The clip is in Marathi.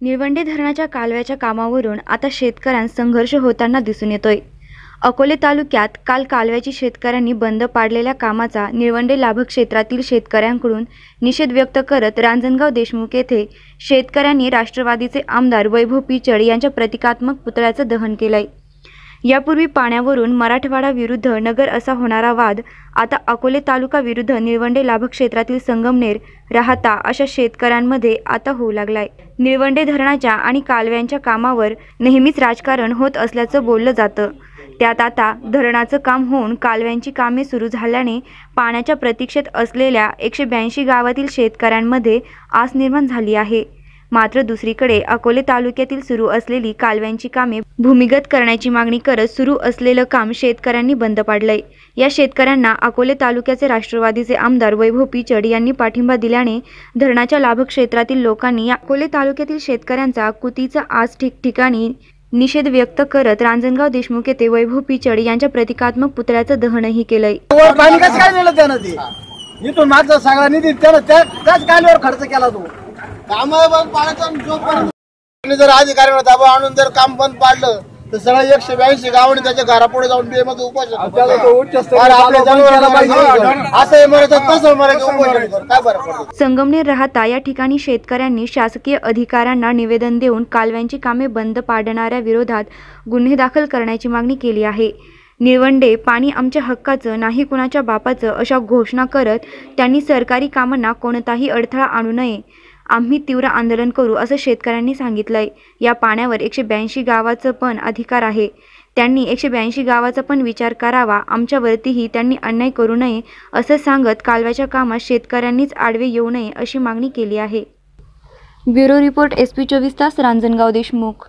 निळवंडे धरणाच्या कालव्याच्या कामावरून आता शेतकऱ्यांत संघर्ष होताना दिसून येतोय. अकोले तालुक्यात काल कालव्याची शेतकऱ्यांनी बंद पाडलेल्या कामाचा निळवंडे लाभक्षेत्रातील शेतकऱ्यांकडून निषेध व्यक्त करत रांजणगाव देशमुख येथे शेतकऱ्यांनी राष्ट्रवादीचे आमदार वैभव पिचड यांच्या प्रतिकात्मक पुतळ्याचं दहन केलंय. यापूर्वी पाण्यावरून मराठवाडा विरुद्ध नगर असा होणारा वाद आता अकोले तालुका विरुद्ध निळवंडे लाभक्षेत्रातील संगमनेर राहता अशा शेतकऱ्यांमध्ये आता होऊ लागलाय. निळवंडे धरणाच्या आणि कालव्यांच्या कामावर नेहमीच राजकारण होत असल्याचं बोललं जातं. त्यात आता धरणाचं काम होऊन कालव्यांची कामे सुरू झाल्याने पाण्याच्या प्रतीक्षेत असलेल्या एकशे ब्याऐंशी गावातील शेतकऱ्यांमध्ये आस निर्माण झाली आहे. मात्र दुसरीकडे अकोले तालुक्यातील सुरू असलेली कालव्यांची कामे भूमिगत करण्याची मागणी करत सुरू असलेलं काम शेतकऱ्यांनी बंद पाडलंय. या शेतकऱ्यांना अकोले तालुक्याचे राष्ट्रवादीचे आमदार वैभव पिचड यांनी पाठिंबा दिल्याने धरणाच्या लाभक्षेत्रातील लोकांनी अकोले तालुक्यातील शेतकऱ्यांचा कुतीचा आज ठिकठिकाणी निषेध व्यक्त करत रांजणगाव देशमुख येथे वैभव पिचड यांच्या प्रतिकात्मक पुतळ्याचं दहनही केलंय. इथून मागचा सगळा निधी त्याच कालवर खर्च केला तो. काम पाण्याचा जोपर्यंत जर अधिकाऱ्यांना आणून जर काम बंद पाडलं तर सगळं एकशे ब्याऐंशी गावाने त्याच्या घरापुढे जाऊन बे मध्ये उपोषण. असं तसं उपोषण कर. काय बरं पडतं? संगमनेर राहता या ठिकाणी शेतकऱ्यांनी शासकीय अधिकाऱ्यांना निवेदन देऊन कालव्यांची कामे बंद पाडणाऱ्या विरोधात गुन्हे दाखल करण्याची मागणी केली आहे. निळवंडे पाणी आमच्या हक्काचं नाही कुणाच्या बापाचं अशा घोषणा करत त्यांनी सरकारी कामांना कोणताही अडथळा आणू नये. आम्ही तीव्र आंदोलन करू असं शेतकऱ्यांनी सांगितलं आहे या पाण्यावर एकशे ब्याऐंशी गावाचं पण अधिकार आहे. त्यांनी एकशे ब्याऐंशी गावाचा पण विचार करावा आमच्यावरतीही त्यांनी अन्याय करू नये असं सांगत कालव्याच्या कामात शेतकऱ्यांनीच आडवे येऊ नये अशी मागणी केली आहे. ब्युरो रिपोर्ट एस पी चोवीस तास रांजणगाव देशमुख.